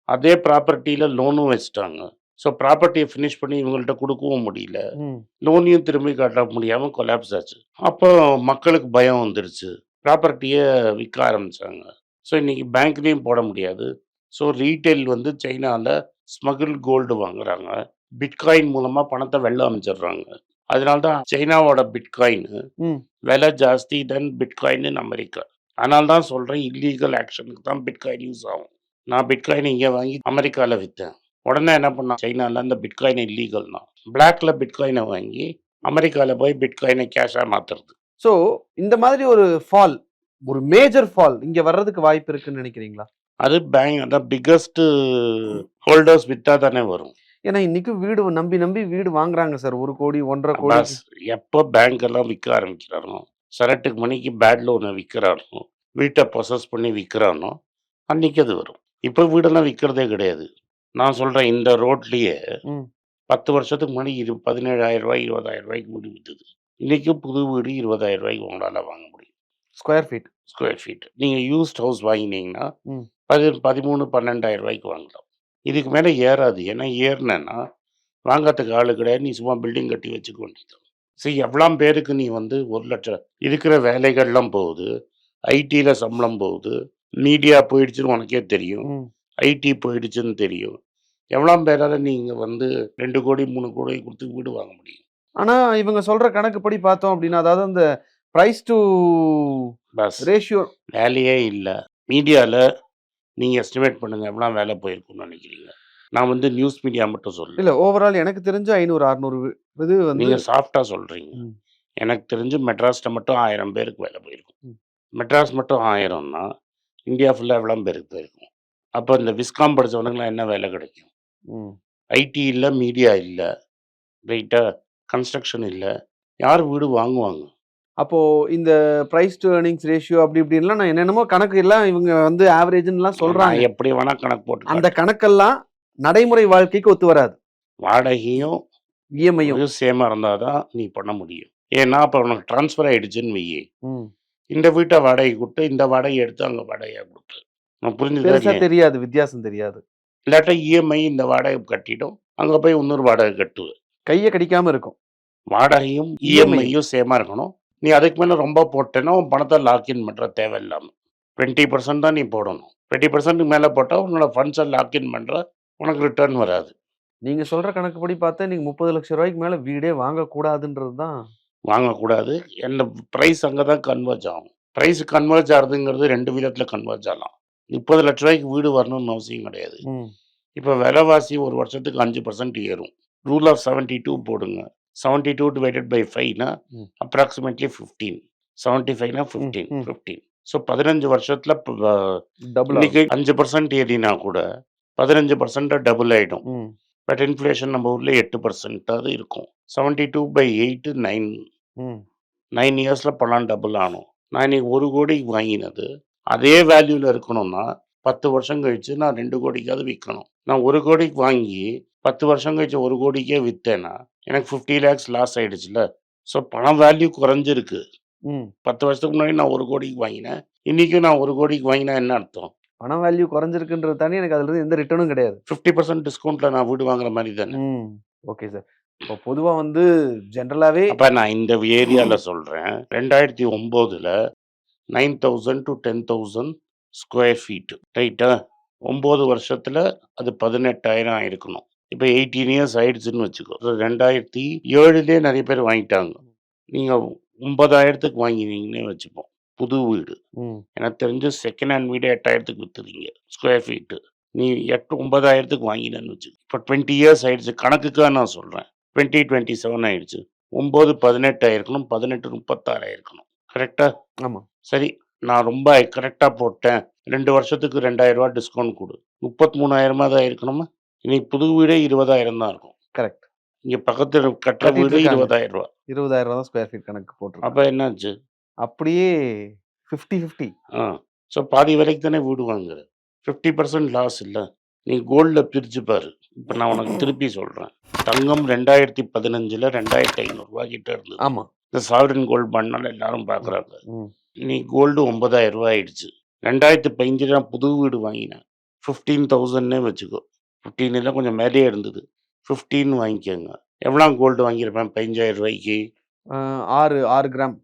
அதே ப்ராப்பர்ட்டியில் லோனும் வச்சுட்டாங்க. ஸோ ப்ராப்பர்ட்டியை ஃபினிஷ் பண்ணி இவங்கள்ட்ட கொடுக்கவும் முடியல. லோனையும் திரும்பி காட்ட முடியாமல் கொலாப்ஸ் ஆச்சு. அப்போ மக்களுக்கு பயம் வந்துருச்சு. ப்ராப்பர்ட்டியை விற்க ஆரம்பிச்சாங்க. ஸோ இன்னைக்கு பேங்க்லேயும் போட முடியாது. ஸோ ரீட்டைல் வந்து சைனாவில் ஸ்மகிள் கோல்டு வாங்குறாங்க. பிட்காயின் மூலமாக பணத்தை வெளில அமைச்சிடுறாங்க. அதனால தான் சைனாவோட பிட்காயின். விலை ஜாஸ்தி தென் பிட்காயின் இன் அமெரிக்கா. அதனால தான் சொல்கிறேன் இல்லீகல் ஆக்ஷனுக்கு தான் பிட்காயின் யூஸ் ஆகும். நான் பிட்காயின் இங்கே வாங்கி அமெரிக்காவில் விற்றேன் உடனே என்ன பண்ணான்? சைனாவில் அந்த பிட்காயின் இல்லீகல் தான் பிளாக்ல பிட்காயினை வாங்கி அமெரிக்காவில் போய் பிட்காயினை கேஷாக மாற்றுறது ஸோ இந்த மாதிரி ஒரு ஃபால் ஒரு மேஜர் ஃபால் இங்க வர்றதுக்கு வாய்ப்பு இருக்குன்னு நினைக்கிறீங்களா? அது பேங்க் அதான் பிக்கஸ்ட் ஹோல்டர்ஸ் விற்றா தானே வரும். ஏன்னா இன்னைக்கு வீடு நம்பி நம்பி வீடு வாங்குறாங்க சார். ஒரு கோடி ஒன்றரை கோடி. எப்போ பேங்க் எல்லாம் விற்க ஆரம்பிக்கிறானோ சரட்டுக்கு மணிக்கு பேட் லோனை விற்கிறானோ வீட்டை ப்ரொசஸ் பண்ணி விற்கிறானோ அன்னைக்கு அது வரும். இப்போ வீடெல்லாம் விற்கிறதே கிடையாது. நான் சொல்கிறேன் இந்த ரோட்லேயே. பத்து வருஷத்துக்கு முன்னாடி இரு பதினேழாயிரம் ரூபாய் இருபதாயிரம் ரூபாய்க்கு வீடு விற்றுது இன்றைக்கி புது வீடு இருபதாயிரம் ரூபாய்க்கு உங்களால் வாங்க முடியும். Square feet. Square feet. நீங்கள் யூஸ்ட் ஹவுஸ் வாங்கினீங்கன்னா. பதி பதிமூணு பன்னெண்டாயிரம் ரூபாய்க்கு வாங்கலாம். இதுக்கு மேலே ஏறாது. ஏன்னா ஏறினேன்னா வாங்கறதுக்கு ஆளு கிடையாது. நீ சும்மா பில்டிங் கட்டி வச்சுக்க வேண்டியது சரி எவ்வளோ பேருக்கு நீ வந்து ஒரு லட்சம் இருக்கிற வேலைகள்லாம் போகுது. ஐடியில் சம்பளம் போகுது. மீடியா போயிடுச்சுன்னு உனக்கே தெரியும். ஐடி போயிடுச்சுன்னு தெரியும். எவ்வளோ பேரால நீங்கள் வந்து ரெண்டு கோடி மூணு கோடி கொடுத்து வீடு வாங்க முடியும்? ஆனா இவங்க சொல்ற கணக்குப்படி பார்த்தோம் அப்படின்னா அதாவது அந்த பிரைஸ் டு பஸ் ரேஷியோ வேலையே இல்லை. மீடியாவில் நீங்கள் எஸ்டிமேட் பண்ணுங்கள் எவ்வளோ வேலை போயிருக்கும்னு நினைக்கிறீங்க? நான் வந்து நியூஸ் மீடியா மட்டும் சொல்ல இல்ல ஓவரால் எனக்கு தெரிஞ்சு ஐநூறு அறுநூறு இது வந்து நீங்கள் சாஃப்டாக சொல்கிறீங்க. எனக்கு தெரிஞ்சு மெட்ராஸில் மட்டும் ஆயிரம் பேருக்கு வேலை போயிருக்கும். மெட்ராஸ் மட்டும் ஆயிரம்னா இந்தியா ஃபுல்லாக எவ்வளோ பேருக்கு போயிருக்கும்? அப்போ இந்த விஸ்காம் படித்தவனுங்களாம் என்ன வேலை கிடைக்கும். ஐடி இல்லை மீடியா இல்லை. ரைட்டாக கன்ஸ்ட்ரக்ஷன் இல்லை. யார் வீடு வாங்குவாங்க? அப்போ இந்த பிரைஸ் டு ஏர்னிங்ஸ் ரேஷியோ அப்படி இப்படின்லாம் நான் என்னென்னமோ கணக்கு எல்லாம் இவங்க வந்து ஆவரேஜ்லாம் சொல்றாங்க நான் எப்படி வேணால் கணக்கு போட்டு அந்த கணக்கெல்லாம் நடைமுறை வாழ்க்கைக்கு ஒத்து வராது. வாடகையும் இஎம்ஐயும் சேமாக இருந்தால் தான் நீ பண்ண முடியும். ஏன்னா அப்போ உனக்கு ட்ரான்ஸ்ஃபர் ஆயிடுச்சுன்னு வையே. இந்த வீட்டை வாடகை கொடுத்து இந்த வாடகை எடுத்து அங்கே வாடகையாக கொடுத்து. இல்லையா? தெரியாது வித்தியாசம் தெரியாது. இல்லாட்டா இஎம்ஐ இந்த வாடகை கட்டிடும். அங்கே போய் இன்னொரு வாடகை கட்டுவேன் கையை கடிக்காம இருக்கும். வாடகையும் இஎம்ஐயும் சேமாக இருக்கணும். நீ அதுக்கு மேலே ரொம்ப போட்டேன்னா உன் பணத்தை லாக்இன் பண்ணுற தேவையில்லாமல் டுவெண்ட்டி பர்சன்ட் தான் நீ போடணும். டுவெண்ட்டி பர்சன்ட் மேலே போட்டால் உன்னோட ஃபண்ட்ஸை லாக்இன் பண்ணுற உனக்கு ரிட்டர்ன் வராது. நீங்க சொல்ற கணக்குப்படி பார்த்தா நீங்க முப்பது லட்சம் ரூபாய்க்கு மேல வீடே வாங்கக்கூடாதுன்றது தான். வாங்கக்கூடாது. என்ன ப்ரைஸ் அங்கே தான் கன்வெர்ஜ் ஆகும். ப்ரைஸ் கன்வெர்ஜ் ஆகுதுங்கிறது ரெண்டு விதத்தில் கன்வெர்ஜ் ஆகலாம். முப்பது லட்ச ரூபாய்க்கு வீடு வரணும்னு அவசியம் கிடையாது. இப்போ விலைவாசி ஒரு வருஷத்துக்கு அஞ்சு பர்சன்ட் ஏறும். ரூல் ஆஃப் செவன்ட்டி டூ போடுங்க செவன்ட்டி டூ டிவைடட் பை ஃபைவ்னா. அப்ராக்சிமேட்லி ஃபிஃப்டீன் செவன்ட்டி ஃபைவ்னா ஃபிஃப்டீன். ஃபிஃப்டீன் ஸோ பதினஞ்சு வருஷத்தில் டபுள் இன்னைக்கு அஞ்சு பர்சன்ட் ஏறினா கூட பதினஞ்சு பர்சன்ட்டாக டபுள் ஆகிடும் பட் இன்ஃப்ளேஷன் நம்ம ஊரில் எட்டு பர்சன்ட்டாவது இருக்கும். Seventy two by eight nine nine இயர்ஸில் பணம் டபுள் ஆகணும் நான் இன்னைக்கு ஒரு கோடிக்கு வாங்கினது. அதே வேல்யூவில் இருக்கணும்னா பத்து வருஷம் கழிச்சு நான் ரெண்டு கோடிக்காவது விற்கணும் நான் ஒரு கோடிக்கு வாங்கி பத்து வருஷம் கழிச்சு ஒரு கோடிக்கே விற்றேன்னா எனக்கு ஃபிஃப்டி லேக்ஸ் லாஸ் ஆயிடுச்சுல ஸோ பணம் வேல்யூ குறைஞ்சிருக்கு. பத்து வருஷத்துக்கு முன்னாடி நான் ஒரு கோடிக்கு வாங்கினேன். இன்றைக்கும் நான் ஒரு கோடிக்கு வாங்கினா என்ன அர்த்தம்? பண வேல்யூ குறைஞ்சிருக்குன்றது தானே எனக்கு அதுல இருந்து எந்த ரிட்டர்னும் கிடையாது. ஃபிஃப்டி பர்சன்ட் டிஸ்கவுண்ட்டில் நான் வீடு வாங்குற மாதிரி தானே. Okay sir. இப்போ பொதுவா வந்து ஜென்ரலாவே அப்போ நான் இந்த ஏரியாவில் சொல்கிறேன் ரெண்டாயிரத்தி ஒம்போதில் nine thousand to ten thousand square feet ரைட்டா ஒம்பது வருஷத்தில் அது பதினெட்டாயிரம் ஆயிருக்கணும். இப்போ எயிட்டீன் இயர்ஸ் ஆயிடுச்சுன்னு வச்சுக்கோ. ரெண்டாயிரத்தி ஏழுலேயே நிறைய பேர் வாங்கிட்டாங்க. நீங்கள் ஒன்பதாயிரத்துக்கு வாங்கினீங்கன்னே வச்சுப்போம். புது வீடு. எனக்கு தெரிஞ்சு செகண்ட் ஹேண்ட் வீடு எட்டாயிரத்துக்கு விற்றுறீங்க ஸ்கொயர் ஃபீட்டு நீ எட்டு ஒன்பதாயிரத்துக்கு வாங்கினேன்னு வச்சு இப்போ டுவெண்ட்டி இயர்ஸ் ஆயிடுச்சு. கணக்குக்காக நான் சொல்கிறேன் டுவெண்ட்டி டுவெண்ட்டி செவன் ஆயிடுச்சு. ஒம்பது பதினெட்டு ஆயிருக்கணும் பதினெட்டு முப்பத்தாறு ஆயிருக்கணும். கரெக்டாக ஆமா. சரி. நான் ரொம்ப கரெக்டாக போட்டேன். ரெண்டு வருஷத்துக்கு ரெண்டாயிரம் ரூபா டிஸ்கவுண்ட் கொடு. முப்பத்தி மூணாயிரமா தான் இருக்கணுமா? இன்னைக்கு புது வீடே இருபதாயிரம் தான் இருக்கும். கரெக்ட் இங்கே பக்கத்தில் கட்டுற வீடு. இருபதாயிரம் ரூபா இருபதாயிரம் ரூபா தான் ஸ்கொயர் ஃபீட் கணக்கு போட்டிருக்கேன் அப்போ என்னாச்சு? அப்படியே ஃபிஃப்டி ஃபிஃப்டி ஆ. ஸோ பாதி விலைக்கு தானே வீடு வாங்குற. ஃபிஃப்டி பர்சன்ட் லாஸ் இல்லை. நீ கோல்டில் பிரிச்சு பாரு. இப்போ நான் உனக்கு திருப்பி சொல்கிறேன் தங்கம் ரெண்டாயிரத்தி பதினஞ்சில் ரெண்டாயிரத்தி ஐநூறுரூவா கிட்ட இருந்தது. ஆமா. இந்த சாவரின் கோல்டு பண்ணால் எல்லாரும் பார்க்குறாங்க நீ கோல்டு ஒன்பதாயிரம் ரூபாய் ஆயிடுச்சு. ரெண்டாயிரத்தி பதினஞ்சு நான் புது வீடு வாங்கினேன். ஃபிஃப்டீன் தௌசண்ட்னே வச்சுக்கோ. ஃபிஃப்டீன் எல்லாம் கொஞ்சம் மேலேயே இருந்தது. ஃபிஃப்டீன் வாங்கிக்கோங்க. எவ்வளோ கோல்டு வாங்கியிருப்பேன்? பதினஞ்சாயிரம் ரூபாய்க்கு? ஆறு ஆறு கிராம்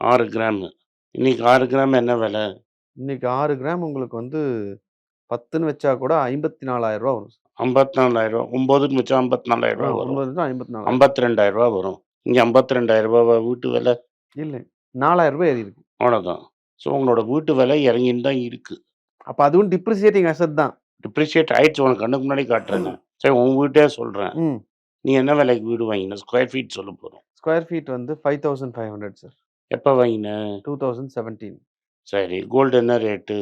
ஆறு கிராமு இன்னைக்கு ஆறு கிராம் என்ன விலை? இன்னைக்கு ஆறு கிராம் உங்களுக்கு வந்து பத்துன்னு வச்சா கூட ஐம்பத்தி நாலாயிரம் ரூபா வரும். ஐம்பத்தி நாலாயிரம் ரூபா. ஒம்போதுன்னு வச்சா ஐம்பத்தி நாலாயிரம் ரூபா வரும். ஐம்பத்தி நாலாயிரம் ஐம்பத்தி ரெண்டாயிரம் ரூபா வரும். இங்கே ஐம்பத்தி ரெண்டாயிரம் ரூபாவா வீட்டு விலை? இல்லை நாலாயிரம் ரூபாய் ஏறி இருக்கு. அவ்வளோதான் ஸோ உங்களோட வீட்டு விலை இறங்கின்னு தான் இருக்குது அப்போ அதுவும் டிப்ரிசியேட்டிங் அசட் தான். டிப்ரிஷியேட் ஆயிடுச்சு. உனக்கு கண்ணுக்கு முன்னாடி காட்டுறேன் சரி உன் வீட்டே சொல்கிறேன் நீ என்ன விலைக்கு வீடு வாங்கின? ஸ்கொயர் ஃபீட் சொல்ல போகிறோம் ஸ்கொயர் ஃபீட் வந்து five thousand five hundred sir எப்போ வாங்கின? டூ தௌசண்ட் செவன்டீன் சரி கோல்டு என்ன ரேட்டு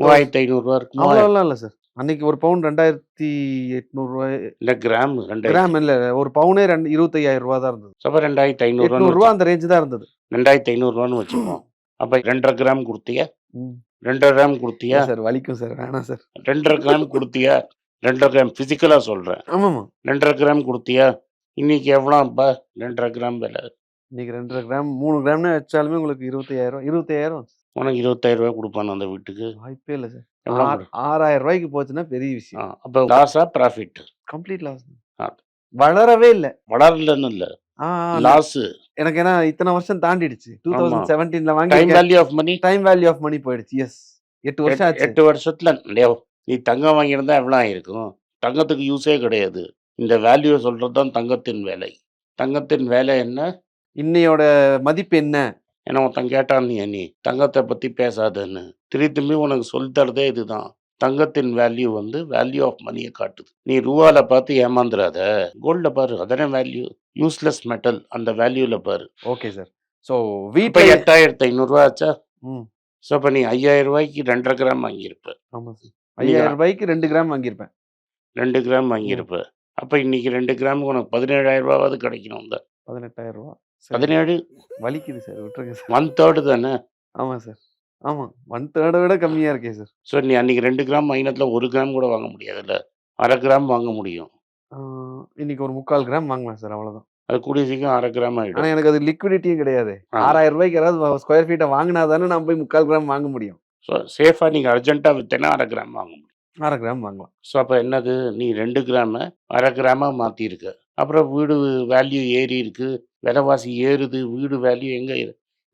மூவாயிரத்தி ஐநூறுரூவா இருக்குமா அவ்வளோலாம் இல்லை சார் அன்னைக்கு ஒரு பவுன் ரெண்டாயிரத்தி எட்நூறுரூவா இல்லை கிராம் ரெண்டாயிரம் கிராம் இல்லை ஒரு பவுனே ரெண்டு இருபத்தையாயிரம் ரூபா தான் இருந்தது. அப்போ ரெண்டாயிரத்தி ஐநூறுரூவா அந்த ரேஞ்சு தான் இருந்தது. ரெண்டாயிரத்தி ஐநூறுரூவான்னு வச்சுப்போம். அப்போ ரெண்டரை கிராம் கொடுத்தியா? ரெண்டரை கிராம் கொடுத்தியா? சார் வலிக்கும் சார் வேணாம் சார். ரெண்டரை கிராம் கொடுத்தியா? ரெண்டரை கிராம் ஃபிசிக்கலாக சொல்கிறேன் ஆமாம்மா. ரெண்டரை கிராம் கொடுத்தியா? இன்னைக்கு எவ்வளோப்பா ரெண்டரை கிராம் விலை. இன்னைக்கு ரெண்டரை கிராம் மூணு கிராம்னு வச்சாலுமே உங்களுக்கு இருபத்தையாயிரம் இருபத்தையாயிரம். உனக்கு இருபத்தாயிரம் ரூபாய் கொடுப்பான் அந்த வீட்டுக்கு? வாய்ப்பே இல்லை சார். ஆறாயிரம் ரூபாய்க்கு போச்சுன்னா பெரிய விஷயம். அப்போ லாஸா ப்ராஃபிட் கம்ப்ளீட் லாஸ். வளரவே இல்லை. வளரலன்னு இல்லை. லாஸு எனக்கு ஏன்னா இத்தனை வருஷம் தாண்டிடுச்சு. டூ. தௌசண்ட் செவன்டீன்ல டைம் வாங்கி value of money time value of money போயிடுச்சு. எஸ் எட்டு வருஷம் ஆச்சு. எட்டு வருஷத்துல நீ தங்கம் வாங்கியிருந்தா எவ்வளோ ஆயிருக்கும்? தங்கத்துக்கு யூஸே கிடையாது. இந்த வேல்யூ சொல்றது தான் தங்கத்தின் வேலை. தங்கத்தின் வேலை என்ன? இன்னையோட மதிப்பு என்ன? ஏன்னா ஒருத்தன் கேட்டான் நீ நீ தங்கத்தை பத்தி பேசாதன்னு. திரும்பி திரும்பி உனக்கு சொல்லி தரதே இதுதான். தங்கத்தின் வேல்யூ வந்து வேல்யூ ஆஃப் மணியை காட்டுது. நீ ரூபால பார்த்து ஏமாந்துடாத கோல்ட பாரு அதானே வேல்யூ யூஸ்லெஸ் மெட்டல் அந்த வேல்யூல பாரு. ஓகே சார் ஸோ வீட்டில் எட்டாயிரத்தி ஐநூறுரூவா ஆச்சா? ம். ஸோ இப்போ நீ ஐயாயிரம் ரூபாய்க்கு ரெண்டரை கிராம் வாங்கியிருப்ப. ஆமாம் சார் ஐயாயிரம் ரூபாய்க்கு ரெண்டு கிராம் வாங்கியிருப்பேன். ரெண்டு கிராம் வாங்கியிருப்ப. அப்போ இன்னைக்கு ரெண்டு கிராமுக்கு உனக்கு பதினேழாயிரம் ரூபாவது கிடைக்கணும் தான் பதினெட்டாயிரம் ரூபா. பதினேழு? வலிக்குது சார் விட்டுருங்க சார் ஒன் தேர்டு தானே? ஆமாம் சார் ஆமாம் ஒன் தேர்டை விட கம்மியாக இருக்கே சார் ஸோ நீ அன்னைக்கு ரெண்டு கிராம் வாங்கினதுல ஒரு கிராம் கூட வாங்க முடியாதுல்ல? அரை கிராம் வாங்க முடியும். இன்னைக்கு ஒரு முக்கால் கிராம் வாங்கலாம் சார் அவ்வளோதான் அது கூடிய சீக்கிரம் அரை கிராம் ஆகிடும் ஆனால் எனக்கு அது லிக்விடிட்டியும் கிடையாது. ஆறாயிரம் ரூபாய்க்கு யாராவது ஸ்கொயர் ஃபீட்டை வாங்கினா தானே நான் போய் முக்கால் கிராம் வாங்க முடியும். ஸோ சேஃபாக நீங்கள் அர்ஜென்ட்டாக விற்றேன்னா அரை கிராம் வாங்க முடியும். அரை கிராம் வாங்கலாம். ஸோ அப்போ என்னது? நீ ரெண்டு கிராமை அரை கிராமாக மாற்றிருக்க அப்புறம் வீடு வேல்யூ ஏறி இருக்கு. விலைவாசி ஏறுது. வீடு வேல்யூ எங்கே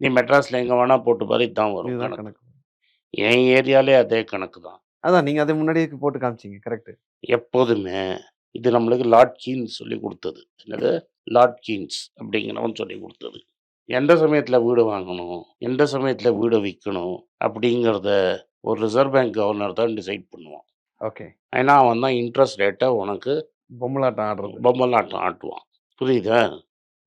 நீ மெட்ராஸில் எங்கே வேணால் போட்டு பாரு இதுதான் வரும் கணக்கு. என் ஏரியாலே அதே கணக்கு தான். அதான் நீங்கள் அதை முன்னாடியே போட்டு காமிச்சிங்க கரெக்ட். எப்போதுமே இது நம்மளுக்கு லார்ட் கீன்ஸ் சொல்லி கொடுத்தது. என்னது? லார்ட் கீன்ஸ் அப்படிங்கிறவன் சொல்லி கொடுத்தது. எந்த சமயத்தில் வீடு வாங்கணும்? எந்த சமயத்தில் வீடை விற்கணும் அப்படிங்கிறத ஒரு ரிசர்வ் பேங்க் கவர்னர் தான் டிசைட் பண்ணுவான். ஓகே. ஏன்னா அவன் தான் இன்ட்ரெஸ்ட் ரேட்டை உனக்கு பொம்மலாட்டம் ஆடுறது. பொம்மலாட்டம் ஆட்டுவான். புரியுதா?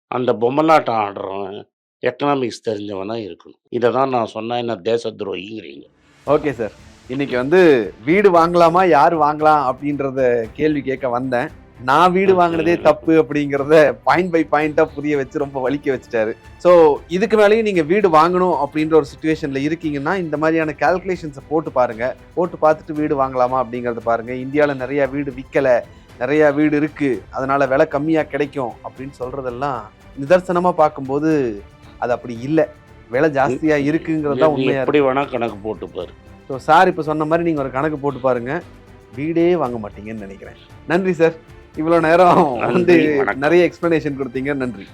அந்த பொம்மலாட்டம் ஆடுறவன் எக்கனாமிக்ஸ் தெரிஞ்சவனாக இருக்கணும். இதை தான் நான் சொன்னேன் என்ன தேச துரோகிங்கிறீங்க ஓகே சார் இன்னைக்கு வந்து வீடு வாங்கலாமா யார் வாங்கலாம் அப்படின்றத கேள்வி கேட்க வந்தேன். நான் வீடு வாங்கினதே தப்பு அப்படிங்கிறத பாயிண்ட் பை பாயிண்டா புரிய வச்சு ரொம்ப வலிக்க வச்சுட்டாரு. ஸோ இதுக்கு மேலேயும் நீங்க வீடு வாங்கணும் அப்படின்ற ஒரு சுச்சுவேஷன்ல இருக்கீங்கன்னா இந்த மாதிரியான கால்குலேஷன்ஸை போட்டு பாருங்க. போட்டு பார்த்துட்டு வீடு வாங்கலாமா அப்படிங்கறத பாருங்க. இந்தியாவில் நிறைய வீடு விற்கல நிறைய வீடு இருக்கு. அதனால விலை கம்மியா கிடைக்கும் அப்படின்னு சொல்றதெல்லாம் நிதர்சனமா பார்க்கும்போது அது அப்படி இல்லை. விலை ஜாஸ்தியா இருக்குங்கிறது தான் நீ உண்மையா எப்படி வேணா கணக்கு போட்டு பாரு. ஸோ சார் இப்போ சொன்ன மாதிரி நீங்கள் ஒரு கணக்கு போட்டு பாருங்க. வீடே வாங்க மாட்டீங்கன்னு நினைக்கிறேன். நன்றி சார் இவ்வளோ நேரம் வந்து. நிறைய எக்ஸ்பிளனேஷன் கொடுத்தீங்க. நன்றி.